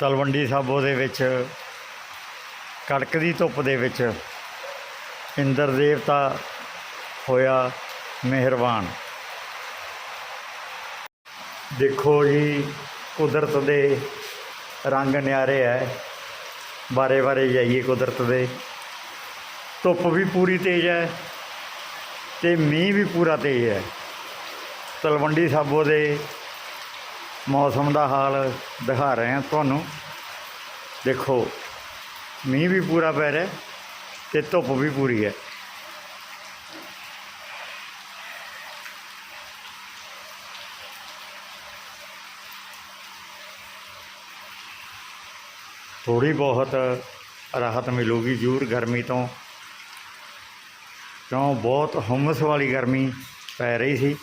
ਤਲਵੰਡੀ ਸਾਬੋ ਦੇ ਵਿੱਚ ਕੜਕਦੀ ਧੁੱਪ ਦੇ ਵਿੱਚ ਇੰਦਰ ਦੇਵਤਾ ਹੋਇਆ ਮਿਹਰਬਾਨ। ਦੇਖੋ ਜੀ, ਕੁਦਰਤ ਦੇ ਰੰਗ ਨਿਆਰੇ ਐ। ਬਾਰੇ ਬਾਰੇ ਜਾਈਏ ਕੁਦਰਤ ਦੇ। ਧੁੱਪ ਵੀ ਪੂਰੀ ਤੇਜ਼ ਹੈ ਤੇ ਮੀਂਹ ਵੀ ਪੂਰਾ ਤੇਜ਼ ਹੈ ਤਲਵੰਡੀ ਸਾਬੋ ਦੇ ਮੌਸਮ ਦਾ ਹਾਲ ਦਿਖਾ ਰਹੇ ਹਾਂ ਤੁਹਾਨੂੰ। ਦੇਖੋ, ਮੀਂਹ ਵੀ ਪੂਰਾ ਪੈ ਰਿਹਾ ਤੇ ਧੁੱਪ ਵੀ ਪੂਰੀ ਹੈ। ਥੋੜੀ ਬਹੁਤ ਰਾਹਤ ਮਿਲੂਗੀ ਜ਼ਰੂਰ ਗਰਮੀ ਤੋਂ। ਕਿਉਂ? ਬਹੁਤ ਹੁਮਸ ਵਾਲੀ ਗਰਮੀ ਪੈ ਰਹੀ ਸੀ।